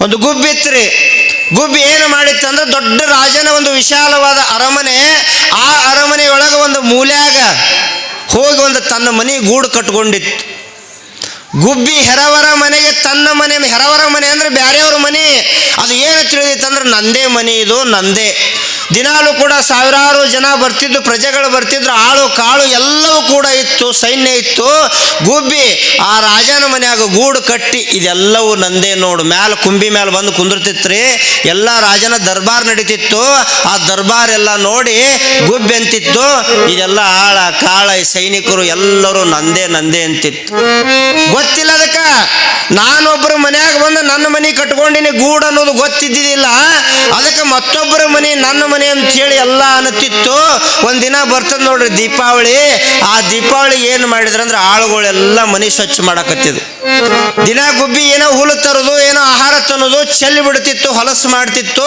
ಒಂದು ಗುಬ್ಬಿ ಇತ್ರಿ. ಗುಬ್ಬಿ ಏನು ಮಾಡಿತ್ತು ಅಂದ್ರೆ ದೊಡ್ಡ ರಾಜನ ಒಂದು ವಿಶಾಲವಾದ ಅರಮನೆ, ಆ ಅರಮನೆಯೊಳಗೆ ಒಂದು ಮೂಲ್ಯಾಗ ಹೋಗಿ ಒಂದು ತನ್ನ ಮನೆ ಗೂಡು ಕಟ್ಕೊಂಡಿತ್ತು. ಗುಬ್ಬಿ ಹೆರವರ ಮನೆಗೆ ತನ್ನ ಮನೆ, ಹೆರವರ ಮನೆ ಅಂದ್ರೆ ಬೇರೆಯವ್ರ ಮನೆ. ಅದು ಏನು ತಿಳಿದಿತ್ತಂದ್ರೆ ನಂದೇ ಮನೆ ಇದು, ನಂದೇ. ದಿನಾಲೂ ಕೂಡ ಸಾವಿರಾರು ಜನ ಬರ್ತಿದ್ದು ಪ್ರಜೆಗಳು ಬರ್ತಿದ್ರು, ಆಳು ಕಾಳು ಎಲ್ಲವೂ ಕೂಡ ಇತ್ತು, ಸೈನ್ಯ ಇತ್ತು. ಗುಬ್ಬಿ, ಆ ರಾಜನ ಮನೆಯಾಗ ಗೂಡು ಕಟ್ಟಿ, ಇದೆಲ್ಲವೂ ನಂದೇ ನೋಡು. ಮ್ಯಾಲ ಕುಂಬಿ ಮ್ಯಾಲ ಬಂದು ಕುಂದಿರ್ತಿತ್ರಿ, ಎಲ್ಲ ರಾಜನ ದರ್ಬಾರ್ ನಡೀತಿತ್ತು. ಆ ದರ್ಬಾರ್ ಎಲ್ಲ ನೋಡಿ ಗುಬ್ಬಿ ಅಂತಿತ್ತು. ಇದೆಲ್ಲ ಆಳ ಕಾಳ ಸೈನಿಕರು ಎಲ್ಲರೂ ನಂದೇ ನಂದೇ ಅಂತಿತ್ತು. ಗೊತ್ತಿಲ್ಲ ಅದಕ್ಕ ನಾನೊಬ್ಬರ ಮನ್ಯಾಗ ಬಂದು ನನ್ನ ಮನೆ ಕಟ್ಕೊಂಡಿನಿ ಗೂಡು ಅನ್ನೋದು ಗೊತ್ತಿದ್ದಿದ್ದಿಲ್ಲ. ಅದಕ್ಕೆ ಮತ್ತೊಬ್ಬರ ಮನೆ ನನ್ನ ಅಂತ ಹೇಳಿ ಎಲ್ಲ ಅನ್ನತಿತ್ತು ಒಂದಿನ ಬರ್ತದ ನೋಡ್ರಿ ದೀಪಾವಳಿ. ಆ ದೀಪಾವಳಿ ಏನು ಮಾಡಿದ್ರ ಅಂದ್ರೆ ಆಳುಗಳೆಲ್ಲ ಮನೆ ಸ್ವಚ್ಛ ಮಾಡಕತ್ತಿದ್ರು. ದಿನ ಗುಬ್ಬಿ ಏನೋ ಹುಲ್ಲು ತರೋದು, ಏನೋ ಆಹಾರ ತನ್ನೋದು, ಚೆಲ್ಲಿ ಬಿಡ್ತಿತ್ತು, ಹೊಲಸು ಮಾಡ್ತಿತ್ತು.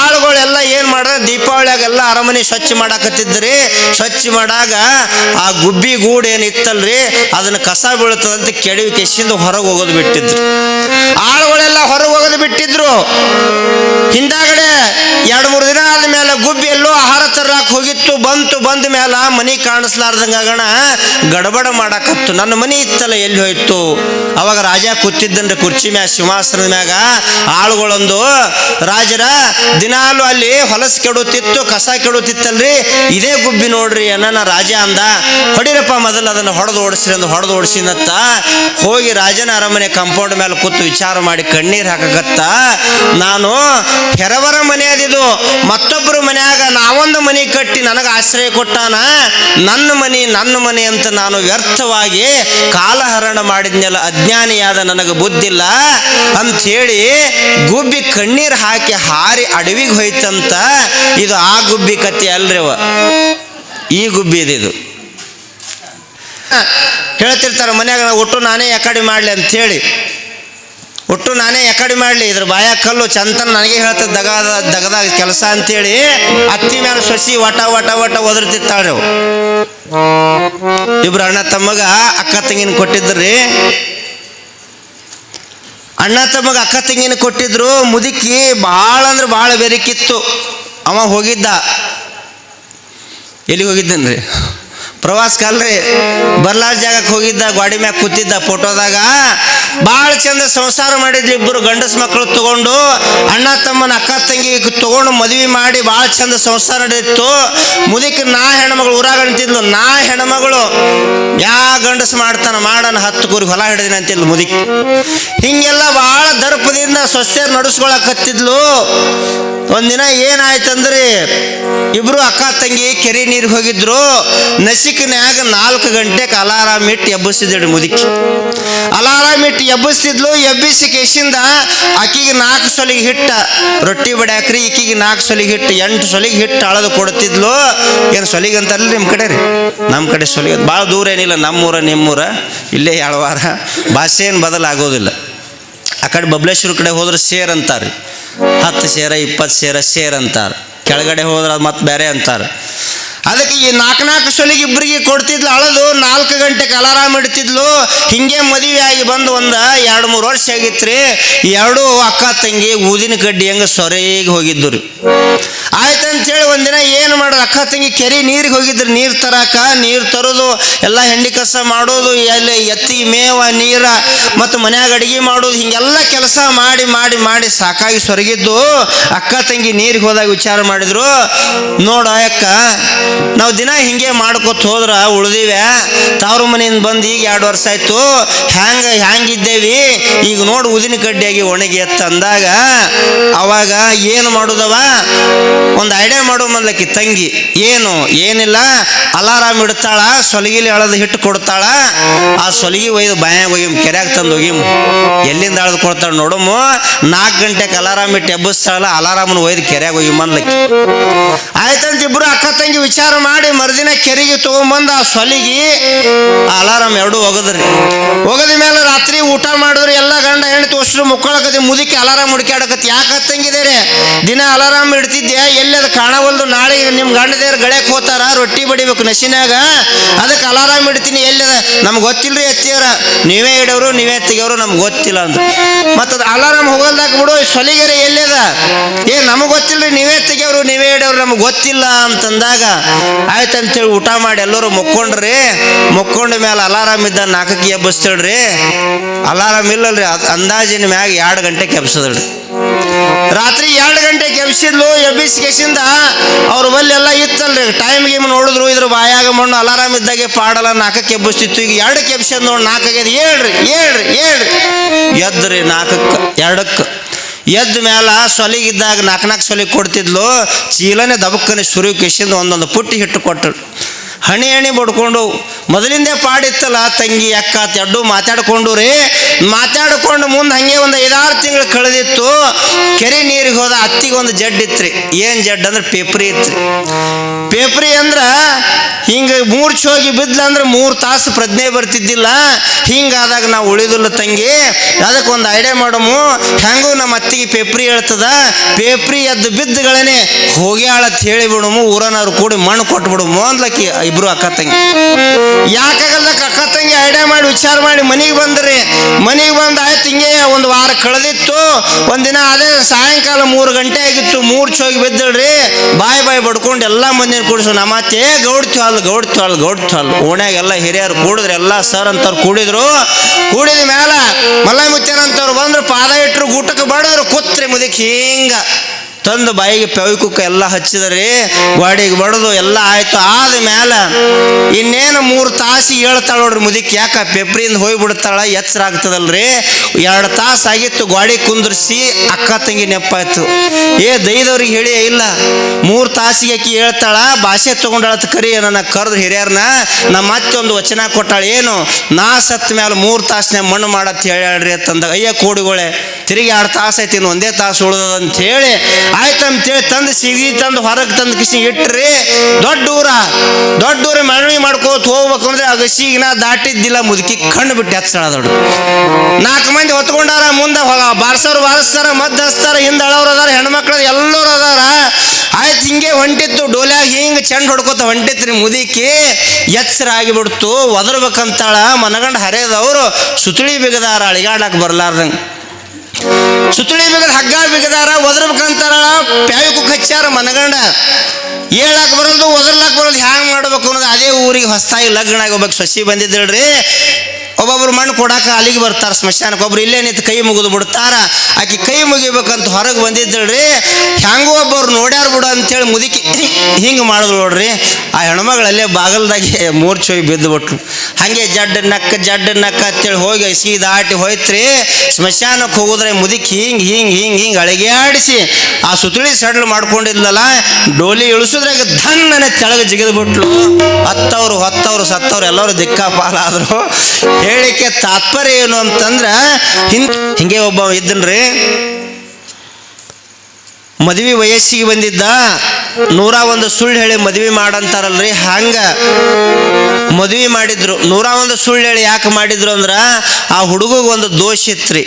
ಆಳುಗಳೆಲ್ಲ ಏನು ಮಾಡ್ರ ದೀಪಾವಳಿಯಾಗೆಲ್ಲ ಅರಮನೆ ಸ್ವಚ್ಛ ಮಾಡಾಕತ್ತಿದ್ರಿ. ಸ್ವಚ್ಛ ಮಾಡಾಗ ಆ ಗುಬ್ಬಿ ಗೂಡು ಏನು ಇತ್ತಲ್ರಿ, ಅದನ್ನ ಕಸ ಬೀಳ್ತದಂತ ಕೆಡವಿ ಕೆಸಿಂದ ಹೊರಗೆ ಹೋಗೋದು ಬಿಟ್ಟಿದ್ರು. ಆಳುಗಳೆಲ್ಲ ಹೊರಗೆ ಹೋಗೋದು ಬಿಟ್ಟಿದ್ರು. ಹಿಂದಾಗಡೆ ಎರಡು ಮೂರು ದಿನ ಆದ್ಮೇಲೆ ಗುಬ್ಬಿ ಎಲ್ಲೋ ಆಹಾರ ತರ್ಲಾಕ್ ಹೋಗಿತ್ತು, ಬಂತು, ಬಂದ ಮೇಲೆ ಮನಿ ಕಾಣಿಸ್ಲಾರ್ದಂಗ ಆಗಣ ಗಡಬಡ ಮಾಡಾಕತ್ತು. ನನ್ನ ಮನಿ ಇತ್ತಲ್ಲ, ಎಲ್ಲಿ ಹೋಯ್ತು? ಅವಾಗ ರಾಜ ಕೂತಿದ್ದನ್ರಿ ಕುರ್ಚಿ ಮ್ಯಾಗ, ಸಿಂಹಾಸನದ ಮ್ಯಾಗ. ಆಳುಗಳೊಂದು ರಾಜರ ದಿನಾಲು ಅಲ್ಲಿ ಹೊಲಸು ಕೆಡುತ್ತಿತ್ತು ಕಸ ಕೆಡುತ್ತಿತ್ತಲ್ರಿ ಇದೇ ಗುಬ್ಬಿ ನೋಡ್ರಿ ಅನ್ನ ರಾಜ ಅಂದ, ಹೊಡಿರಪ್ಪ, ಮೊದಲು ಅದನ್ನು ಹೊಡೆದು ಓಡಿಸ್ರಿ ಅಂದು, ಹೊಡೆದು ಓಡಿಸಿನತ್ತ. ಹೋಗಿ ರಾಜನ ಅರಮನೆ ಕಾಂಪೌಂಡ್ ಮೇಲೆ ಕೂತು ವಿಚಾರ ಮಾಡಿ ಕಣ್ಣೀರು ಹಾಕಕತ್ತ. ನಾನು ಹೆರವರ ಮನೆ ಅದಿದು ಮತ್ತೊಬ್ಬರ ಮನ್ಯಾಗ ನಾವೊಂದು ಮನೆ ಕಟ್ಟಿ ನನಗೆ ಆಶ್ರಯ ಕೊಟ್ಟಾನ, ನನ್ನ ಮನೆ ನನ್ನ ಮನೆ ಅಂತ ನಾನು ವ್ಯರ್ಥವಾಗಿ ಕಾಲಹರಣ ಮಾಡಿದ್ನೆಲ್ಲ, ಅಜ್ಞಾನಿಯಾದ ನನಗೆ ಬುದ್ಧಿಲ್ಲ ಅಂಥೇಳಿ ಗುಬ್ಬಿ ಕಣ್ಣೀರು ಹಾಕಿ ಹಾರಿ ಅಡವಿಗೆ ಹೋಯ್ತಂತ ಇದು ಆ ಗುಬ್ಬಿ ಕತೆ ಅಲ್ರಿ ಅವ. ಈ ಗುಬ್ಬಿ ಇದು ಹೇಳ್ತಿರ್ತಾರೆ ಮನ್ಯಾಗ, ಒಟ್ಟು ನಾನೇ ಯಾಕಡೆ ಮಾಡಲಿ ಅಂತ ಹೇಳಿ ಒಟ್ಟು ನಾನೇ ಎಕಡೆ ಮಾಡಲಿ, ಇದ್ರ ಬಾಯ ಕಲ್ಲು ಚಂತನ ನನಗೆ ಹೇಳ್ತದೆ ದಗದ ದಗದಾಗ ಕೆಲಸ ಅಂತೇಳಿ ಅತ್ತಿ ಮೇಲೆ ಸೊಸಿ ವಟ ವಟ ವಟ ಒದರ್ತಿರ್ತಾಳ್ರಿ ಅವು ಇಬ್ರು ಅಣ್ಣ ತಮ್ಮಗ ಅಕ್ಕ ತಂಗಿನ ಕೊಟ್ಟಿದ್ರಿ. ಅಣ್ಣ ತಮ್ಮಗ ಅಕ್ಕ ತಂಗಿನ ಕೊಟ್ಟಿದ್ರು, ಮುದುಕಿ ಭಾಳ ಅಂದ್ರೆ ಭಾಳ ಬೆರಿಕಿತ್ತು. ಅವ ಹೋಗಿದ್ದ. ಎಲ್ಲಿಗೆ ಹೋಗಿದ್ದನ್ರಿ? ಪ್ರವಾಸಕ್ಕೆ ಕಲ್ರಿ. ಬರ್ಲಾರ್ ಜಾಗಕ್ಕೆ ಹೋಗಿದ್ದ, ಗಾಡಿ ಮ್ಯಾಗ ಕೂತಿದ್ದ ಫೋಟೋದಾಗ ಭಾಳ ಚಂದ ಸಂಸಾರ ಮಾಡಿದ್ಲಿ ಇಬ್ಬರು ಗಂಡಸ ಮಕ್ಕಳು ತಗೊಂಡು, ಅಣ್ಣ ತಮ್ಮನ ಅಕ್ಕ ತೊಗೊಂಡು ಮದುವೆ ಮಾಡಿ ಭಾಳ ಚಂದ ಸಂಸಾರ ನಡೆಯಿತು ಮುದುಕಿ ನಾ ಹೆಣ್ಮಗಳು ಊರಾಗ ಅಂತಿದ್ಲು ನಾ ಹೆಣ್ಮಗಳು ಯಾ ಗಂಡಸ ಮಾಡ್ತಾನ ಮಾಡನ ಹತ್ತು ಕೂರಿ ಹೊಲ ಹಿಡಿದಿನ ಅಂತಿದ್ಲು ಮುದುಕಿ. ಹಿಂಗೆಲ್ಲ ಭಾಳ ದರ್ಪದಿಂದ ಸೊಸೆಯರ್ ನಡೆಸ್ಕೊಳಕತ್ತಿದ್ಲು ಒಂದಿನ ಏನಾಯ್ತಂದ್ರಿ, ಇಬ್ರು ಅಕ್ಕ ತಂಗಿ ಕೆರೆ ನೀರಿಗೆ ಹೋಗಿದ್ರು. ನಸಿಕಿನ್ಯಾಗ ನಾಲ್ಕು ಗಂಟೆ ಅಲಾರಾಮ್ ಇಟ್ಟು ಎಬ್ಬಿಸಿದ್ರಿ ಮುದುಕಿ. ಅಲಾರಾಮ್ ಇಟ್ಟು ಎಬ್ಬಿಸ್ತಿದ್ಲು, ಎಬ್ಬಿಸಿ ಕೇಸಿಂದ ಅಕ್ಕಿಗೆ ನಾಲ್ಕು ಸೊಲಿಗೆ ಹಿಟ್ಟ ರೊಟ್ಟಿ ಬಡ್ಯಾಕ್ರಿ ಈಕಿಗೆ ನಾಲ್ಕು ಸೊಲಿಗೆ ಹಿಟ್ಟು, ಎಂಟು ಸೊಲಿಗೆ ಹಿಟ್ಟು ಅಳದು ಕೊಡ್ತಿದ್ಲು. ಏನು ಸೊಲಿಗೆ ಅಂತಾರಲ್ಲ ನಿಮ್ಮ ಕಡೆ ರೀ? ನಮ್ಮ ಕಡೆ ಸೊಲಿಗೆ ಭಾಳ ದೂರ ಏನಿಲ್ಲ, ನಮ್ಮೂರ, ನಿಮ್ಮೂರ, ಇಲ್ಲೇ ಯಾಳವಾರ. ಭಾಷೆ ಏನು ಬದಲಾಗೋದಿಲ್ಲ. ಆ ಕಡೆ ಬಬ್ಲೇಶ್ವರ ಕಡೆ ಹೋದ್ರೆ ಸೇರ್ ಅಂತಾರೆ. ಹತ್ತು ಸೇರ ಇಪ್ಪತ್ತು ಸೇರ ಸೇರ್ ಅಂತಾರೆ. ಕೆಳಗಡೆ ಹೋದ್ರೆ ಅದು ಮತ್ತೆ ಬೇರೆ ಅಂತಾರೆ. ಅದಕ್ಕೆ ಈ ನಾಲ್ಕು ನಾಲ್ಕು ಸೊಲಿಗೆ ಇಬ್ಬರಿಗೆ ಕೊಡ್ತಿದ್ಲು ಅಳದು, ನಾಲ್ಕು ಗಂಟೆಗೆ ಅಲಾರಾಮ್ ಇಡ್ತಿದ್ಲು. ಹಿಂಗೆ ಮದುವೆ ಆಗಿ ಬಂದು ಒಂದು ಎರಡು ಮೂರು ವರ್ಷ ಆಗಿತ್ರಿ. ಎರಡೂ ಅಕ್ಕ ತಂಗಿ ಊದಿನ ಕಡ್ಡಿ ಹೆಂಗೆ ಸೊರೆಗೆ ಹೋಗಿದ್ದು ರೀ ಆಯ್ತಂತೇಳಿ ಒಂದಿನ ಏನು ಮಾಡೋದು? ಅಕ್ಕ ತಂಗಿ ಕೆರೆ ನೀರಿಗೆ ಹೋಗಿದ್ರು, ನೀರು ತರಾಕ, ನೀರು ತರೋದು, ಎಲ್ಲ ಹೆಂಡಿ ಕಸ ಮಾಡೋದು ಎಲ್ಲಿ ಎತ್ತಿ, ಮೇವ, ನೀರ, ಮತ್ತು ಮನ್ಯಾಗ ಅಡುಗೆ ಮಾಡೋದು, ಹಿಂಗೆಲ್ಲ ಕೆಲಸ ಮಾಡಿ ಮಾಡಿ ಮಾಡಿ ಸಾಕಾಗಿ ಸೊರಗಿದ್ದು ಅಕ್ಕ ತಂಗಿ ನೀರಿಗೆ ಹೋದಾಗ ವಿಚಾರ ಮಾಡಿದ್ರು. ನೋಡ ಅಕ್ಕ, ನಾವು ದಿನ ಹಿಂಗೆ ಮಾಡ್ಕೊತ ಹೋದ್ರ ಉಳ್ದಿವೆ. ತಾವ್ರ ಮನೆಯಿಂದ ಬಂದು ಈಗ ಎರಡು ವರ್ಷ ಆಯ್ತು. ಹ್ಯಾಂಗ, ಹ್ಯಾಂಗಿದ್ದೇವಿ? ಈಗ ನೋಡು ಉದಿನ ಕಡ್ಡಿಯಾಗಿ ಒಣಗಿ ಎತ್ತ ಅಂದಾಗ, ಅವಾಗ ಏನು ಮಾಡೋದವ? ಒಂದು ಐಡಿಯಾ ಮಾಡೋ ಮೊದ್ಲಕ್ಕಿ ತಂಗಿ. ಏನು? ಏನಿಲ್ಲ? ಅಲಾರಾಮ್ ಇಡ್ತಾಳ, ಸೊಲಗಿಲಿ ಎಳೆದು ಹಿಟ್ಟು ಕೊಡ್ತಾಳ. ಆ ಸೊಲಗಿ ಒಯ್ದು ಬಾಯಾಗ ಒಯ್ಯಮ್ ಕೆರೆಯಾಗ ತಂದು ಒಗಿಮ್ ಎಲ್ಲಿಂದ ಅಳೆದು ಕೊಡ್ತಾಳ ನೋಡಮ್ಮ ನಾಲ್ಕು ಗಂಟೆಗೆ ಅಲಾರಾಮ್ ಇಟ್ಟು ಎಬ್ಬಿಸ್ತಾಳ ಅಲಾರಾಮನ ಒಯ್ದು ಕೆರೆಯಾಗ ಒಯ್ಯಮ್ ಅನ್ಲಕ್ಕಿ ಆಯ್ತಂತ ಇಬ್ರು ಅಕ್ಕ ತಂಗಿ ವಿಚಾರ ಮಾಡಿ ಮರುದಿನ ಕೆರೆಗೆ ತಗೊಂಬಂದ ಆ ಸೊಲಿಗೆ ಆ ಅಲಾರಾಮ್ ಎರಡು ಒಗದ್ರಿ. ಒಗದ ಮೇಲೆ ರಾತ್ರಿ ಊಟ ಮಾಡಿದ್ರೆ, ಎಲ್ಲ ಗಂಡ ಹೆಣ್ತಿ ಅಷ್ಟು ಮುಕ್ಕೊಳಕತಿ ಮುದುಕಿ ಅಲಾರಾಮ್ ಹುಡುಕಾಡಕತಿ ಯಾಕೆ ತಂಗಿದೇರಿ? ದಿನ ಅಲಾರಾಮ್ ಇಡ್ತಿದ್ದೆ ಎಲ್ಲಿ ಅದು ಕಾಣವಲ್ದು ನಾಳೆ ನಿಮ್ಮ ಗಂಡದೇವ್ರು ಗಳಕ್ಕೆ ಹೋತಾರ, ರೊಟ್ಟಿ ಬಡಿಬೇಕು ನಶಿನಾಗ ಅದಕ್ಕೆ ಅಲಾರಾಮ್ ಇಡ್ತೀನಿ ಎಲ್ಲದ ನಮ್ಗೆ ಗೊತ್ತಿಲ್ರಿ ಎತ್ತಿಯವ್ರ ನೀವೇ ಇಡೋರು, ನೀವೇ ತೆಗಿಯೋರು ನಮ್ಗೆ ಗೊತ್ತಿಲ್ಲ ಅಂತ ಮತ್ತು ಅದು ಅಲಾರಾಮ್ ಹೋಗಲ್ದಾಗ ಬಿಡು ಸೊಲಿಗೆರೆ ಎಲ್ಲದ ಏ, ನಮಗೆ ಗೊತ್ತಿಲ್ರಿ, ನೀವೇ ತೆಗಿಯೋರು ನೀವೇ ಇಡೋರು, ನಮ್ಗೆ ಗೊತ್ತಿಲ್ಲ ಅಂತಂದಾಗ. ಆಯ್ತು ಅಂತೇಳಿ ಊಟ ಮಾಡಿ ಎಲ್ಲರೂ ಮುಕ್ಕೊಂಡ್ರಿ. ಮುಕ್ಕೊಂಡ ಮೇಲೆ ಅಲಾರಾಮ್ ಇದ್ದ ನಾಲ್ಕಕ್ಕೆ ಎಬ್ಬಿಸ್ತೇಳ್ರಿ. ಅಲಾರಾಮ್ ಇಲ್ಲಲ್ರಿ, ಅದ್ ಅಂದಾಜಿನ ಮ್ಯಾಗ ಎರಡು ಗಂಟೆ ಕೆಬ್ಸದಳ್ರಿ ರಾತ್ರಿ ಎರಡು ಗಂಟೆ ಕೆಬ್ಸಿದ್ಲು ಎಬ್ಬಿಸಿ ಕೆಸಿಂದ ಅವ್ರ ಬಲ್ಲಿ ಎಲ್ಲ ಇತ್ತಲ್ರಿ. ಟೈಮ್ ಗೇಮ್ ನೋಡಿದ್ರು, ಇದ್ರ ಬಾಯಾಗ ಮಣ್ಣು ಅಲಾರಾಮ್ ಇದ್ದಾಗೆ ಪಾಡಲ್ಲ ನಾಲ್ಕಕ್ಕೆ ಎಬ್ಬಿಸ್ತಿತ್ತು. ಈಗ ಎರಡು ಕೆಬ್ಸಿದ್ ನೋಡಿ ನಾಲ್ಕಾಗ್ಯದ ಹೇಳ್ರಿ ಏಳ್ರಿ ಏಳ್ರಿ ಎದ್ರಿ ನಾಲ್ಕಕ್ಕೆ ಎರಡಕ್ಕೆ. ಎದ್ದ ಮ್ಯಾಲ ಸೊಲಿಗಿದ್ದಾಗ ನಾಲ್ಕು ನಾಲ್ಕು ಸೊಲಿಗೆ ಕೊಡ್ತಿದ್ಲು. ಚೀಲನೇ ದಬಕ್ಕನೆ ಸುರಿ ಕೆಸಿಂದ ಒಂದೊಂದು ಪುಟ್ಟಿ ಹಿಟ್ಟು ಕೊಟ್ಟಳು ಹಣಿ ಹಣಿ ಬಡ್ಕೊಂಡು ಮೊದಲಿಂದೇ ಪಾಡಿತ್ತಲ್ಲ ತಂಗಿ ಅಕ್ಕ ತೆಡ್ಡು ಮಾತಾಡಿಕೊಂಡು ರೀ. ಮಾತಾಡಿಕೊಂಡು ಮುಂದೆ ಹಂಗೆ ಒಂದು ಐದಾರು ತಿಂಗಳು ಕಳೆದಿತ್ತು, ಕೆರೆ ನೀರಿಗೆ ಹೋದ ಅತ್ತಿಗೆ ಒಂದು ಜಡ್ ಇತ್ರಿ. ಏನು ಜಡ್ ಅಂದ್ರೆ ಪೇಪ್ರಿ ಇತ್ರಿ. ಪೇಪ್ರಿ ಅಂದ್ರೆ ಹಿಂಗೆ ಮೂರ್ಛೆ ಹೋಗಿ ಬಿದ್ಲಂದ್ರೆ ಮೂರು ತಾಸು ಪ್ರಜ್ಞೆ ಬರ್ತಿದ್ದಿಲ್ಲ. ಹಿಂಗಾದಾಗ ನಾವು ಉಳಿದಿಲ್ಲ ತಂಗಿ. ಅದಕ್ಕೆ ಒಂದು ಐಡಿಯಾ ಮಾಡಮು. ಹೆಂಗು ನಮ್ಮ ಅತ್ತಿಗೆ ಪೇಪ್ರಿ ಹೇಳ್ತದ. ಪೇಪ್ರಿ ಎದ್ದು ಬಿದ್ದುಗಳೇನೆ ಹೇಳಿ ಬಿಡಮು. ಊರನವ್ರು ಕೂಡಿ ಮಣ್ಣು ಕೊಟ್ಬಿಡಮು ಅಂದ್ಲಕ್ಕಿ ಇಬ್ರು ಅಕ್ಕ ತಂಗಿ. ಯಾಕಾಗಲ್ಲ ಅಕ್ಕ ತಂಗಿ ಐಡಿಯಾ ಮಾಡಿ ವಿಚಾರ ಮಾಡಿ ಮನೆಗೆ ಬಂದ್ರಿ. ಮನೆಗೆ ಬಂದು ಆಯ್ತು ಹಿಂಗೆ ಒಂದು ವಾರ ಕಳೆದಿತ್ತು. ಒಂದಿನ ಅದೇ ಸಾಯಂಕಾಲ ಮೂರು ಗಂಟೆ ಆಗಿತ್ತು. ಮೂರು ಹೋಗಿ ಬಿದ್ದಳ್ರಿ. ಬಾಯ್ ಬಾಯ್ ಬಡ್ಕೊಂಡು ಎಲ್ಲ ಮಂದಿನ ಕೂಡಿಸು ನಮ್ಮ ಅತ್ತೆ ಗೌಡ್ ಚಾಲ್ ಗೌಡ್ ಚಾಲ್ ಗೌಡ್ ಚಾಲ್. ಓಣ್ಯಾಗ ಹಿರಿಯರು ಕೂಡಿದ್ರು ಎಲ್ಲ ಸರ್ ಅಂತವ್ರು ಕೂಡಿದ್ರು. ಕೂಡಿದ ಮ್ಯಾಲ ಮಲ್ಲೈ ಮುಚ್ಚನಂತವ್ರು ಬಂದ್ರು, ಪಾದ ಇಟ್ಟರು ಊಟಕ್ಕೆ ಬಡಿದ್ರು, ಕೂತ್ರಿ ಮುದಕ್ಕೆ ಹಿಂಗ. ತಂದು ಬಾಯಿಗೆ ಪೆವಿಕುಕ್ಕ ಎಲ್ಲ ಹಚ್ಚಿದ್ರಿ ಗಾಡಿಗೆ ಬಡದು ಎಲ್ಲ ಆಯ್ತು. ಆದ ಮ್ಯಾಲ ಇನ್ನೇನು ಮೂರು ತಾಸು ಹೇಳ್ತಾಳ ನೋಡ್ರಿ ಮುದಿಕ್, ಯಾಕ ಪೆಪ್ರಿಯಿಂದ ಹೋಗ್ಬಿಡ್ತಾಳ, ಎಚ್ಚರ ಆಗ್ತದಲ್ರಿ? ಎರಡು ತಾಸು ಆಗಿತ್ತು ಗಾಡಿ ಕುಂದ್ರಿಸಿ ಅಕ್ಕ ತಂಗಿ ನೆಪ್ಪಾಯ್ತು. ಏ ದೈದವ್ರಿಗೆ ಹೇಳಿ ಇಲ್ಲ, ಮೂರು ತಾಸಿಗೆ ಆಕಿ ಹೇಳ್ತಾಳ, ಭಾಷೆ ತಗೊಂಡಾಳತ್ ಕರಿ, ನನ್ನ ಕರೆದು ಹಿರಿಯರ್ನ, ನಮ್ಮ ಮತ್ತೆ ಒಂದು ವಚನ ಕೊಟ್ಟಾಳ, ಏನು, ನಾ ಸತ್ತ ಮೇಲೆ ಮೂರು ತಾಸಿನ ಮಣ್ಣು ಮಾಡತ್ ಹೇಳ್ಯಾಳ್ರಿ ಅಂತಂದ. ಅಯ್ಯ ಕೋಡಿಗೊಳೆ ತಿರುಗಿ ಎರಡು ತಾಸು ಐತಿ ಇನ್ನು ಒಂದೇ ತಾಸು ಉಳ್ದದ ಅಂತ ಹೇಳಿ ಆಯ್ತು ಅಂತೇಳಿ ತಂದು ಸಿಗಿ ತಂದು ಹೊರಗೆ ತಂದು ಕಿಸಿ ಇಟ್ರಿ. ದೊಡ್ಡ ಊರ ದೊಡ್ಡ ಊರ ಮನವಿ ಮಾಡ್ಕೋತ ಹೋಗ್ಬೇಕು ಅಂದ್ರೆ ಅಗಸಿಗಿನ ದಾಟಿದ್ದಿಲ್ಲ, ಮುದುಕಿ ಕಣ್ಣು ಬಿಟ್ಟು ಹಚ್ಚಳ ದೊಡ್ಡ. ನಾಲ್ಕು ಮಂದಿ ಹೊತ್ಕೊಂಡಾರ, ಮುಂದೆ ಬಾರ್ಸೋರು ಬಾರಿಸ್ತಾರ ಮದ್ದು ಹಚ್ತಾರ ಹಿಂದೆ ಅದಾರ, ಹೆಣ್ಮಕ್ಳು ಎಲ್ಲರೂ ಅದಾರ. ಆಯ್ತು, ಹಿಂಗೆ ಹೊಂಟಿತ್ತು, ಡೋಲ್ಯಾಗ ಹಿಂಗೆ ಚೆಂಡ್ ಹೊಡ್ಕೋತ ಹೊಂಟಿತ್ರಿ ಮುದುಕಿ. ಎಚ್ಚರ ಆಗಿಬಿಡ್ತು, ಒದರ್ಬೇಕಂತಾಳ, ಮನಗಂಡ ಹರಿಯದವರು ಸುತಳಿ ಬಿಗದಾರ, ಅಳಿಗಾಡಕ್ಕೆ ಬರ್ಲಾರ್ದಂಗೆ. ಸುತ್ತಳಿ ಬಿಗದ ಹಗ್ಗ ಬಿಗದಾರ, ಒದರ್ಬೇಕಂತಾರ, ಪ್ಯಾವಿಕು ಕಚ್ಚಾರ ಮನಗಂಡ. ಹೇಳಕ್ ಬರೋದು ಒದರ್ಲಾಕ್ ಬರೋದು ಹ್ಯಾಂಗ್ ಮಾಡ್ಬೇಕು ಅನ್ನೋದು ಅದೇ ಊರಿಗೆ ಹೊಸ್ತಾಗಿ ಲಗ್ನ ಆಗಿ ಹೋಗ್ಬೇಕು. ಸಸಿ ಬಂದಿದ್ದಳ್ರಿ ಒಬ್ಬೊಬ್ರು ಮಣ್ಣು ಕೊಡಾಕ ಅಲ್ಲಿಗೆ ಬರ್ತಾರ, ಸ್ಮಶಾನಕ್ಕೆ. ಒಬ್ರು ಇಲ್ಲೇ ನಿಂತು ಕೈ ಮುಗಿದು ಬಿಡ್ತಾರ. ಆಕಿ ಕೈ ಮುಗಿಬೇಕಂತ ಹೊರಗೆ ಬಂದಿದ್ದಳ್ರಿ ಹೆಂಗೋ ಒಬ್ಬರು ನೋಡ್ಯಾರ ಬಿಡು ಅಂತೇಳಿ ಮುದುಕಿ ಹಿಂಗೆ ಮಾಡಿದ್ರು ನೋಡ್ರಿ. ಆ ಹೆಣ್ಮಗಳಲ್ಲೇ ಬಾಗಲ್ದಾಗೆ ಮೂರ್ಛೆ ಹೋಗಿ ಬಿದ್ದು ಬಿಟ್ರು. ಹಾಗೆ ಜಡ್ಡ ನಕ್ಕ ಜಡ್ಡ ನಕ್ಕ ಅಂತೇಳಿ ಹೋಗಿ ಸೀದಾಟಿ ಹೋಯ್ತ್ರಿ. ಸ್ಮಶಾನಕ್ಕೆ ಹೋಗಿದ್ರೆ ಮುದುಕಿ ಹಿಂಗೆ ಹಿಂಗೆ ಹಿಂಗೆ ಹಿಂಗೆ ಅಳಗ್ಯಾಡಿಸಿ, ಆ ಸುತ್ತಳಿ ಸಡ್ಲು ಮಾಡ್ಕೊಂಡಿದ್ಲಲ್ಲ, ಡೋಲಿ ಇಳಿಸಿದ್ರಾಗ ಧನ್ನನೆ ತೆಳಗೆ ಜಿಗಿದ್ಬಿಟ್ಲು ಹತ್ತವ್ರು, ಹೊತ್ತವ್ರು, ಸತ್ತವ್ರು ಎಲ್ಲರೂ ದಿಕ್ಕಾಪಾಲಾದ್ರು. ಹೇಳಿಕೆ ತಾತ್ಪರ್ಯ ಏನು ಅಂತಂದ್ರೆ ಹಿಂದ್ ಹಿಂಗೆ ಒಬ್ಬ ಇದ್ದನ್ರಿ. ಮದುವೆ ವಯಸ್ಸಿಗೆ ಬಂದಿದ್ದ ನೂರ ಒಂದು ಸುಳ್ಳು ಹೇಳಿ ಮದುವೆ ಮಾಡಂತಾರಲ್ರಿ, ಹಂಗ ಮದುವೆ ಮಾಡಿದ್ರು. ನೂರ ಒಂದು ಸುಳ್ಳು ಹೇಳಿ ಯಾಕೆ ಮಾಡಿದ್ರು ಅಂದ್ರೆ ಆ ಹುಡುಗಗೆ ಒಂದು ದೋಷ ಇತ್ರಿ.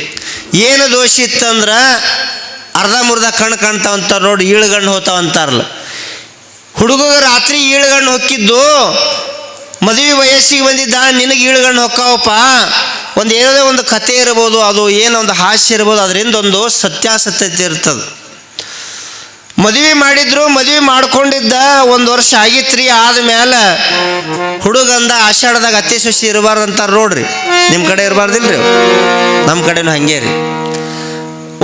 ಏನು ದೋಷ ಇತ್ತಂದ್ರ ಅರ್ಧ ಮುರ್ಧ ಕಣ್ಣು ಕಾಣ್ತಾವಂತಾರ ನೋಡಿ ಈಳುಗಣ್ಣು ಹೋತಾವಂತಾರಲ್ಲ. ಹುಡುಗ ರಾತ್ರಿ ಈಳುಗಣ್ಣು ಹೊಕ್ಕಿದ್ದು ಮದುವೆ ವಯಸ್ಸಿಗೆ ಬಂದಿದ್ದ, ನಿನಗೆ ಈಳುಗಣ್ಣು ಹೊಕ್ಕಾವಪ್ಪ? ಒಂದು ಏನೋ ಒಂದು ಕತೆ ಇರ್ಬೋದು, ಅದು ಏನೋ ಒಂದು ಹಾಸ್ಯ ಇರ್ಬೋದು, ಅದರಿಂದ ಒಂದು ಸತ್ಯಾಸತ್ಯತೆ ಇರ್ತದೆ. ಮದುವೆ ಮಾಡಿದ್ರು, ಮದುವೆ ಮಾಡ್ಕೊಂಡಿದ್ದ, ಒಂದು ವರ್ಷ ಆಗಿತ್ರಿ, ಆದ್ಮೇಲೆ ಹುಡುಗಂದ ಆಷಾಢದಾಗ ಅತಿ ಸುಸಿ ಇರಬಾರ್ದು ಅಂತಾರೆ ನೋಡ್ರಿ. ನಿಮ್ಮ ಕಡೆ ಇರಬಾರ್ದಿಲ್ರಿ ನಮ್ಮ ಕಡೆನೂ ಹಂಗೆ ರೀ.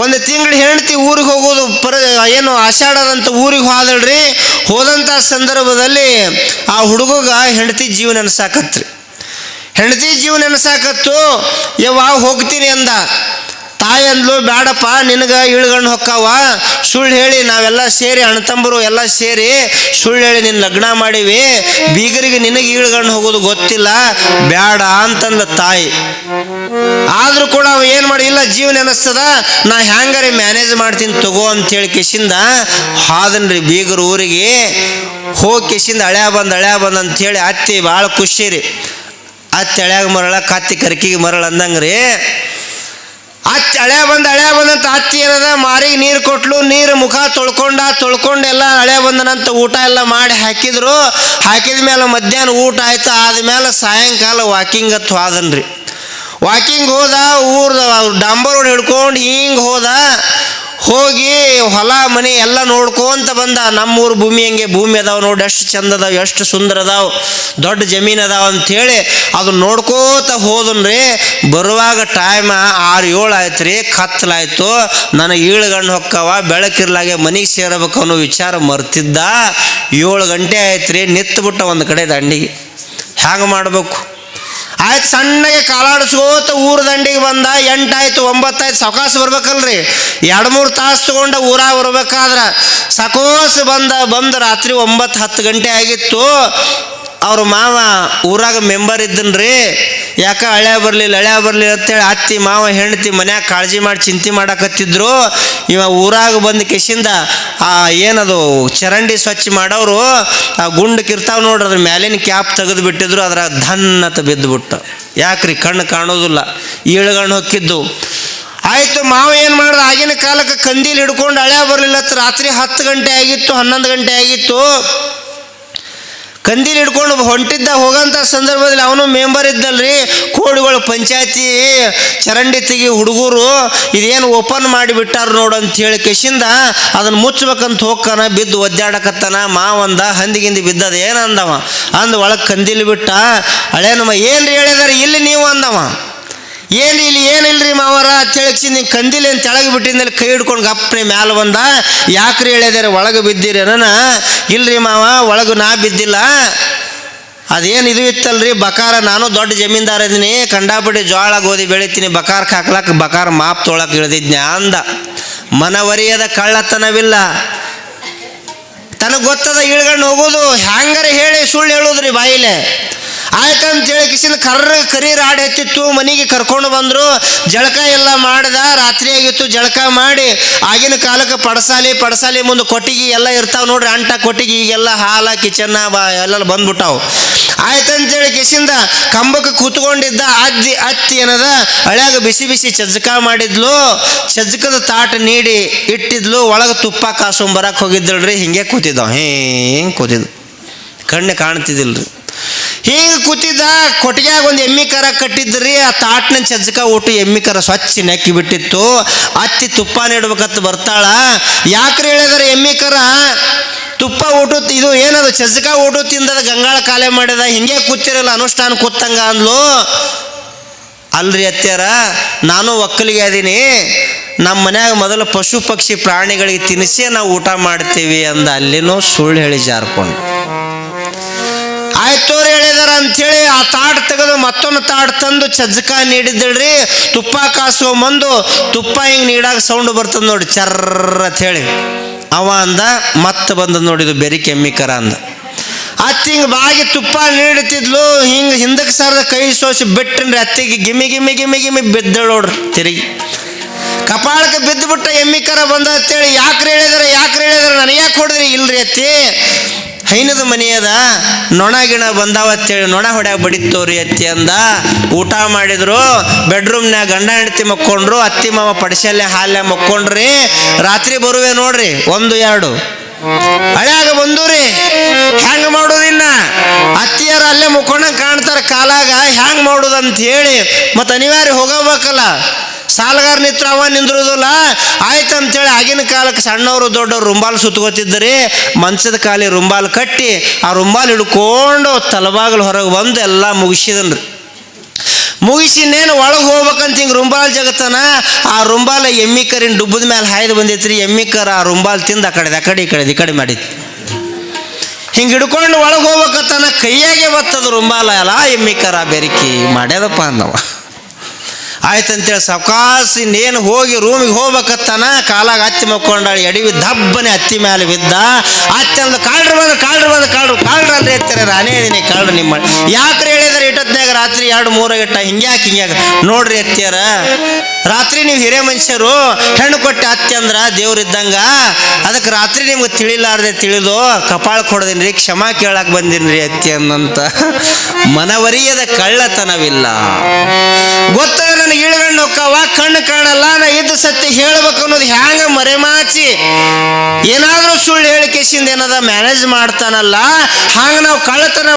ಒಂದು ತಿಂಗಳು ಹೆಂಡತಿ ಊರಿಗೆ ಹೋಗೋದು ಪರ, ಏನು ಆಷಾಢದಂತ ಊರಿಗೆ ಹೋದಳ್ರಿ ಹೋದಂಥ ಸಂದರ್ಭದಲ್ಲಿ ಆ ಹುಡುಗಗ ಹೆಂಡತಿ ಜೀವನ ನೆನಸಾಕತ್ರಿ ಹೆಂಡತಿ ಜೀವನ ನೆನಸಾಕತ್ತು ಯಾವಾಗ ಹೋಗ್ತೀನಿ ಅಂದ. ತಾಯಿ ಅಂದ್ಲು ಬೇಡಪ್ಪ ನಿನಗೆ ಇಳ್ಗಣ್ಣು ಹೊಕ್ಕಾವ. ಸುಳ್ಳು ಹೇಳಿ, ನಾವೆಲ್ಲ ಸೇರಿ ಅಣ್ಣತಂಬರು ಎಲ್ಲ ಸೇರಿ ಸುಳ್ಳು ಹೇಳಿ ನಿನ್ನ ಲಗ್ನ ಮಾಡಿವಿ. ಬೀಗರಿಗೆ ನಿನಗೆ ಇಳ್ಗಣ್ಣು ಹೋಗೋದು ಗೊತ್ತಿಲ್ಲ. ಬೇಡ ಅಂತಂದ ತಾಯಿ. ಆದರೂ ಕೂಡ ಅವ ಏನು ಮಾಡಿ, ಇಲ್ಲ, ಜೀವನ ಅನಿಸ್ತದ ನಾ ಹ್ಯಾಂಗಾರೆ ಮ್ಯಾನೇಜ್ ಮಾಡ್ತೀನಿ ತಗೋ ಅಂತೇಳಿ ಕಿಶಿಂದ, ಹಾದನ್ರಿ ಬೀಗರ ಊರಿಗೆ. ಹೋಗಿ ಕಿಶಿಂದ, ಹಳ್ಯಾ ಬಂದ್ ಹಳ್ಯಾ ಬಂದ್ ಅಂತೇಳಿ ಅತ್ತಿ ಭಾಳ ಖುಷಿ ರೀ. ಅತ್ತಿ ಹಳ್ಯಾಗ ಮರಳ, ಕತ್ತಿ ಕರ್ಕಿಗೆ ಮರಳ ಅಂದಂಗೆ ರೀ ಹತ್ತಿ, ಹಳೆ ಬಂದ, ಹಳೆ ಬಂದಂತ ಅಚ್ಚಿ ಏನದ ಮಾರಿಗೆ ನೀರು ಕೊಟ್ಲು, ನೀರು ಮುಖ ತೊಳ್ಕೊಂಡ ತೊಳ್ಕೊಂಡೆಲ್ಲ ಹಳೆ ಬಂದನಂತ ಊಟ ಎಲ್ಲ ಮಾಡಿ ಹಾಕಿದ್ರು. ಹಾಕಿದ ಮೇಲೆ ಮಧ್ಯಾಹ್ನ ಊಟ ಆಯ್ತು ಆದ್ಮೇಲೆ ಸಾಯಂಕಾಲ ವಾಕಿಂಗ್ ಹತ್ತು ಹೋದನ್ರಿ ವಾಕಿಂಗ್ ಹೋದ, ಊರ್ದ ಡಾಂಬರ್ ರೋಡ್ ಹಿಡ್ಕೊಂಡು ಹಿಂಗೆ ಹೋದ ಹೋಗಿ ಹೊಲ, ಮನೆ ಎಲ್ಲ ನೋಡ್ಕೊಂತ ಬಂದ. ನಮ್ಮೂರು ಭೂಮಿ ಹಂಗೆ? ಭೂಮಿ ಅದಾವ ನೋಡಿ, ಎಷ್ಟು ಚಂದ ಅದಾವ, ಎಷ್ಟು ಸುಂದರ ಅದಾವ, ದೊಡ್ಡ ಜಮೀನು ಅದಾವ ಅಂಥೇಳಿ ಅದು ನೋಡ್ಕೋತ ಹೋದನ್ರಿ ಬರುವಾಗ ಟೈಮ್ ಆರು ಏಳು ಆಯ್ತು ರೀ ಕತ್ತಲಾಯ್ತು ನನಗೆ ಗಂಟೆ ಹೊಕ್ಕವ, ಬೆಳಕಿರ್ಲಾಗೆ ಮನೆಗೆ ಸೇರಬೇಕು ಅನ್ನೋ ವಿಚಾರ ಮರ್ತಿದ್ದ. ಏಳು ಗಂಟೆ ಆಯ್ತು ರೀ ಬಿಟ್ಟ ಒಂದು ಕಡೆ ದಂಡಿಗೆ. ಹ್ಯಾಂಗೆ ಮಾಡಬೇಕು? ಆಯ್ತು ಸಣ್ಣಗೆ ಕಾಲಾಡಿಸ್ಕೋತ ಊರ ದಂಡಿಗೆ ಬಂದ ಎಂಟಾಯ್ತು, ಒಂಬತ್ತಾಯ್ತು ಸಾವಕಾಶ ಬರ್ಬೇಕಲ್ರಿ. ಎರಡು ಮೂರು ತಾಸು ತಗೊಂಡ ಊರಾಗ ಬರ್ಬೇಕಾದ್ರೆ ಸಕೋಸ್ ಬಂದ ಬಂದ ರಾತ್ರಿ ಒಂಬತ್ತು ಹತ್ತು ಗಂಟೆ ಆಗಿತ್ತು. ಅವ್ರ ಮಾವ ಊರಾಗ ಮೆಂಬರ್ ಇದ್ದನ್ರಿ. ಯಾಕ ಹಳೆ ಬರಲಿಲ್ಲ ಹಳೆ ಬರಲಿಲ್ಲ ಅಂತೇಳಿ ಅತ್ತಿ, ಮಾವ, ಹೆಂಡತಿ ಮನ್ಯಾಗ ಕಾಳಜಿ ಮಾಡಿ ಚಿಂತೆ ಮಾಡಕತ್ತಿದ್ರು. ಇವ ಊರಾಗ ಬಂದ ಕೆಶಿಂದ, ಆ, ಏನದು, ಚರಂಡಿ ಸ್ವಚ್ಛ ಮಾಡೋರು, ಆ ಗುಂಡಕ್ಕಿರ್ತಾವ ನೋಡ್ರಿ, ಅದ್ರ ಮ್ಯಾಲಿನ ಕ್ಯಾಪ್ ತೆಗೆದು ಬಿಟ್ಟಿದ್ರು ಅದ್ರಾಗ ಬಿದ್ದು ಬಿದ್ದುಬಿಟ್ಟು ಯಾಕ್ರಿ ಕಣ್ಣು ಕಾಣೋದಿಲ್ಲ ಈಳುಗಣ್ಣು ಹೊಕ್ಕಿದ್ದು. ಆಯಿತು, ಮಾವ ಏನು ಮಾಡಿದ್ರು ಆಗಿನ ಕಾಲಕ್ಕೆ ಕಂದೀಲಿ ಹಿಡ್ಕೊಂಡು ಹಳೆ ಬರಲಿಲ್ಲ ರಾತ್ರಿ ಹತ್ತು ಗಂಟೆ ಆಗಿತ್ತು, ಹನ್ನೊಂದು ಗಂಟೆ ಆಗಿತ್ತು. ಕಂದೀಲ್ ಹಿಡ್ಕೊಂಡು ಹೊಂಟಿದ್ದ ಹೋಗಂಥ ಸಂದರ್ಭದಲ್ಲಿ ಅವನು ಮೆಂಬರ್ ಇದ್ದಲ್ರಿ. ಕೋಡಿಗಳು ಪಂಚಾಯತಿ ಚರಂಡಿ ತೆಗಿ ಹುಡುಗರು ಇದೇನು ಓಪನ್ ಮಾಡಿಬಿಟ್ಟಾರ ನೋಡು ಅಂತ ಹೇಳಿ ಕೆಶಿಂದ ಅದನ್ನು ಮುಚ್ಚಬೇಕಂತ ಹೋಗ್ಕನ ಬಿದ್ದು ಒದ್ದಾಡಕತ್ತಾನ, ಮಾವಂದ ಹಂದಿಗಿಂದ ಬಿದ್ದದ, ಏನಂದವ? ಅಂದ ಒಳಗೆ ಕಂದೀಲ್ ಬಿಟ್ಟ ಹಳೇನಮ್ಮ ಏನ್ರಿ ಹೇಳಿದಾರೆ, ಇಲ್ಲಿ ನೀವು ಅಂದವ. ಏನು ಇಲ್ಲಿ ಏನಿಲ್ರಿ ಮಾವರ? ಚಳಕ್ಸಿ ನೀನು ಕಂದಿಲಿ ಏನು ತೆಳಗೆ ಬಿಟ್ಟಿದ್ಮೇಲೆ ಕೈ ಹಿಡ್ಕೊಂಡು ಗಪ್ಪನೆ ಮ್ಯಾಲೆ ಬಂದ. ಯಾಕ್ರಿ ಹೇಳಿದಾರೆ ಒಳಗೆ ಬಿದ್ದಿರಿ ಅನ್ನ ಇಲ್ರಿ ಮಾವ, ಒಳಗೆ ನಾ ಬಿದ್ದಿಲ್ಲ. ಅದೇನು ಇದು ಇತ್ತಲ್ರಿ? ಬಕಾರ, ನಾನು ದೊಡ್ಡ ಜಮೀನ್ದಾರ ಇದೀನಿ. ಕಂಡಾಪಟ್ಟಿ ಜೋಳ ಗೋಧಿ ಬೆಳಿತೀನಿ. ಬಕಾರ್ಕ್ ಹಾಕ್ಲಕ್ಕ ಬಕಾರ ಮಾಪ್ ತೊಳಕ್ಕೆ ಇಳಿದಿದ್ನೆ ಅಂದ. ಮನವರಿಯದ ಕಳ್ಳತನವಿಲ್ಲ. ತನಗೆ ಗೊತ್ತದ ಇಳ್ಗಂಡು ಹೋಗೋದು? ಹ್ಯಾಂಗಾರ ಹೇಳಿ ಸುಳ್ಳು ಹೇಳೋದ್ರಿ ಬಾಯಿಲೆ? ಆಯ್ತಂತ ಹೇಳಿ ಕಿಸಿನ ಕರ್ರ ಕರಿ ರಾಡ್ ಎತ್ತಿತ್ತು ಮನೆಗೆ ಕರ್ಕೊಂಡು ಬಂದರು. ಜಳಕ ಎಲ್ಲ ಮಾಡ್ದ, ರಾತ್ರಿ ಆಗಿತ್ತು, ಜಳಕ ಮಾಡಿ. ಆಗಿನ ಕಾಲಕ್ಕೆ ಪಡಸಾಲಿ ಪಡಸಾಲಿ ಮುಂದೆ ಕೊಟ್ಟಿಗೆ ಎಲ್ಲ ಇರ್ತಾವೆ ನೋಡ್ರಿ, ಅಂಟ ಕೊಟ್ಟಿಗೆ ಈಗೆಲ್ಲ ಹಾಲ, ಕಿಚನ್ನ, ಬಾ ಎಲ್ಲ ಬಂದ್ಬಿಟ್ಟಾವು. ಆಯ್ತಂತೇಳಿ ಕಿಸಿಂದ ಕಂಬಕ್ಕೆ ಕೂತ್ಕೊಂಡಿದ್ದ ಅಜ್ಜಿ, ಅತ್ತಿ ಏನದ, ಹಳ್ಯಾಗ ಬಿಸಿ ಬಿಸಿ ಚಜ್ಜಕ ಮಾಡಿದ್ಲು. ಚಜ್ಜಕದ ತಾಟ ನೀಡಿ ಇಟ್ಟಿದ್ಲು, ಒಳಗೆ ತುಪ್ಪ ಕಾಸೊಂಬರಕ್ಕೆ ಹೋಗಿದ್ದಳ್ರಿ, ಹಿಂಗೆ ಕೂತಿದ್ದಾವ. ಹಿಂಗೆ ಕೂತಿದ್ದು ಕಣ್ಣು ಕಾಣ್ತಿದ್ದಿಲ್ರಿ. ಹಿಂಗೆ ಕೂತಿದ್ದ ಕೊಟ್ಟಿಗೆಯಾಗ ಒಂದು ಎಮ್ಮಿ ಕರ ಕಟ್ಟಿದ್ರಿ, ಆ ತಾಟ್ನ ಚಜ್ಜಕ ಊಟ ಎಮ್ಮಿ ಕರ ಸ್ವಚ್ಛ ನೆಕ್ಕಿ ಬಿಟ್ಟಿತ್ತು. ಅತ್ತಿ ತುಪ್ಪ ನೀಡ್ಬೇಕಂತ ಬರ್ತಾಳ. ಯಾಕ್ರಿ ಹೇಳಿದ್ರೆ ಎಮ್ಮಿ ಕರ? ತುಪ್ಪ ಊಟ ಇದು ಏನದು ಚಜ್ಜಕ ಊಟ ತಿಂದದ ಗಂಗಾಳ ಕಾಲೆ ಮಾಡಿದ, ಹಿಂಗೆ ಕೂತಿರಲ್ಲ ಅನುಷ್ಠಾನ ಕೂತಂಗ ಅಂದ್ಲು. ಅಲ್ರಿ ಅತ್ಯಾರ ನಾನು ಒಕ್ಕಲಿಗೆ ಅದೀನಿ. ನಮ್ಮ ಮನ್ಯಾಗ ಮೊದಲು ಪಶು ಪಕ್ಷಿ ಪ್ರಾಣಿಗಳಿಗೆ ತಿನ್ನಿಸಿ ನಾವು ಊಟ ಮಾಡ್ತೀವಿ ಅಂದ, ಅಲ್ಲಿನೂ ಸುಳ್ಳು ಹೇಳಿ ಜಾರ್ಕೊಂಡು ಅಂಥೇಳಿ ಆ ತಾಟ್ ತೆಗೆದು ಮತ್ತೊಂದು ತಾಟ್ ತಂದು ಚಜ್ಜಕ ನೀಡಿದ್ದಳ್ರಿ ತುಪ್ಪ ಕಾಸುವ ಮಂದು ತುಪ್ಪ ಹಿಂಗೆ ನೀಡಾಗ ಸೌಂಡ್ ಬರ್ತದೆ ನೋಡಿ, ಚರ್ರ ಹೇಳಿ. ಅವ ಅಂದ, ಮತ್ತೆ ಬಂದ ನೋಡಿದು ಬೆರಿ ಕೆಮ್ಮಿಕರ ಅಂದ. ಅತ್ತಿ ಹಿಂಗೆ ಬಾಗಿ ತುಪ್ಪ ನೀಡುತ್ತಿದ್ಲು ಹಿಂಗೆ ಹಿಂದಕ್ಕೆ ಸಾರದ ಕೈ ಸೋಸಿ ಬಿಟ್ಟನ್ರಿ, ಅತ್ತಿಗೆ ಗಿಮಿ ಗಿಮಿ ಗಿಮಿ ಗಿಮಿ ಬಿದ್ದಳು ನೋಡ್ರಿ ತಿರುಗಿ. ಕಪಾಳಕ್ಕೆ ಬಿದ್ದು ಬಿಟ್ಟ ಎಮ್ಮಿಕರ ಬಂದ ಅಂತೇಳಿ ಯಾಕ್ರಿ ಹೇಳಿದಾರೆ ಯಾಕ್ರಿ ಹೇಳಿದಾರೆ ನನಗೆ ಯಾಕೆ ಹೊಡೆದ್ರಿ ಇಲ್ರಿ ಅತ್ತಿ? ಹೈನದ ಮನೆಯದ ನೊಣ ಗಿಣ ಬಂದಾವ ಅಂತೇಳಿ ನೊಣ ಹೊಡ್ಯಾಗ ಬಡಿತೋರಿ ಅತ್ತಿ ಅಂದ. ಊಟ ಮಾಡಿದ್ರು ಬೆಡ್ರೂಮ್ನ್ಯಾಗ ಗಂಡ ಹೆಂಡತಿ ಮಕ್ಕೊಂಡ್ರು, ಅತ್ತಿ ಮಾವ ಪಡಿಸಲ್ಲೇ ಹಾಲ್ಯ ಮಕ್ಕೊಂಡ್ರಿ. ರಾತ್ರಿ ಬರುವೆ ನೋಡ್ರಿ, ಒಂದು, ಎರಡು. ಹಳ್ಯಾಗ ಬಂದೂರಿ ಹೆಂಗ್ ಮಾಡೋದಿನ್ನ ಅತ್ತಿಯರ ಅಲ್ಲೇ ಮುಕ್ಕೊಂಡಂಗೆ ಕಾಣ್ತಾರ ಕಾಲಾಗ, ಹ್ಯಾಂಗ ಮಾಡೋದು ಅಂತ ಹೇಳಿ ಮತ್ತೆ ಅನಿವಾರ್ಯ ಹೋಗಬೇಕಲ್ಲ. ಸಾಲಗಾರ ನಿತ್ರ ಅವ ನಿಂದಿರೋದಿಲ್ಲ. ಆಯ್ತು ಅಂತೇಳಿ ಆಗಿನ ಕಾಲಕ್ಕೆ ಸಣ್ಣವರು ದೊಡ್ಡವರು ರುಂಬಾಲ್ ಸುತ್ತಗೋತಿದ್ದರೆ ಮಂಚದ ಕಾಲಿ ರುಂಬಾಲ್ ಕಟ್ಟಿ ಆ ರುಂಬಾಲ್ ಹಿಡ್ಕೊಂಡು ತಲಬಾಗಲು ಹೊರಗೆ ಬಂದು ಎಲ್ಲ ಮುಗಿಸಿದನ್ರಿ. ಮುಗಿಸಿನೇನು ಒಳಗೆ ಹೋಗ್ಬೇಕಂತ ಹಿಂಗೆ ರುಂಬಾಲ್ ಜಗತ್ತನ? ಆ ರುಂಬಾಲ ಎಮ್ಮಿ ಕರಿನ ಡುಬ್ಬದ ಮೇಲೆ ಹಾಯ್ದು ಬಂದೈತ್ರಿ. ಎಮ್ಮಿ ಕರ ಆ ರುಂಬಾಲ್ ತಿಂದು ಆ ಕಡೆದು, ಆ ಕಡೆ ಈ ಕಡೆ ಈ ಮಾಡಿತ್ತು ಹಿಂಗೆ ಹಿಡ್ಕೊಂಡು ಒಳಗೆ ಹೋಗ್ಬೇಕತ್ತನ ಕೈಯಾಗೆ ಬತ್ತದ ರುಂಬಾಲ ಎಲ್ಲ ಎಮ್ಮಿ ಕರ ಬೆರಿಕಿ ಮಾಡ್ಯದಪ್ಪ ಅಂದವ. ಆಯ್ತಂತೇಳಿ ಸವಕಾಸ ಇನ್ನೇನು ಹೋಗಿ ರೂಮಿಗೆ ಹೋಗ್ಬೇಕತ್ತನ, ಕಾಲಾಗ ಹತ್ತಿ ಮಕ್ಕೊಂಡಾಳ, ಎಡವಿ ದಬ್ಬನೆ ಹತ್ತಿ ಮೇಲೆ ಬಿದ್ದ. ಅತ್ತಿ ಅಂದ ಕಾಳ್ರು ಬಂದ್ರೆ ಕಾಳ್ರು ಬಂದ ಕಾಳ್ರು ಕಾಳ್ರು ಅಂದ್ರೆ ಅಂತಾರೆ ನಾನೇ ಇದೀನಿ ಕಾಳ್ರು ನಿಮ್ಮ ಯಾಕ್ರಿ ಹೇಳಿದ್ರೆ ಇಟ್ಟತ್ನಾಗ ರಾತ್ರಿ ಎರಡು, ಮೂರು ಇಟ್ಟ ಹಿಂಗ್ಯಾಕೆ ಹಿಂಗ್ಯಾಕೆ ನೋಡ್ರಿ ಅತ್ತಿಯರ ರಾತ್ರಿ ನೀವು ಹಿರೇ ಮನುಷ್ಯರು, ಹೆಣ್ಣು ಕೊಟ್ಟೆ ಅತ್ತಿ ಅಂದ್ರ ದೇವ್ರಿದ್ದಂಗ ಅದಕ್ಕೆ ರಾತ್ರಿ ನಿಮ್ಗೆ ತಿಳಿಲಾರ್ದೆ ತಿಳಿದು ಕಪಾಳ ಕೊಡದಿನ್ರಿ, ಕ್ಷಮಾ ಕೇಳಕ್ ಬಂದಿನ್ರಿ ಅತ್ತಿ ಅನ್ನಂತ. ಮನವರಿಯದ ಕಳ್ಳತನವಿಲ್ಲ. ನನ್ನ ಕಣ್ಣು ಇಳ್ಗಣ್ಣು ಹೋಕ್ಕವ ಕಣ್ಣು ಕಾಣಲ್ಲ ನಾ ಇದ್ದ ಸತ್ಯ ಹೇಳ್ಬೇಕು ಅನ್ನೋದು ಹ್ಯಾಂಗ ಮರೆಮಾಚಿ? ಏನಾದರೂ ಸುಳ್ಳು ಹೇಳಿಕೆಸಿಂದ ಏನದ ಮ್ಯಾನೇಜ್ ಮಾಡ್ತಾನಲ್ಲ, ಹಂಗ ನಾವು ಕಳ್ಳತನ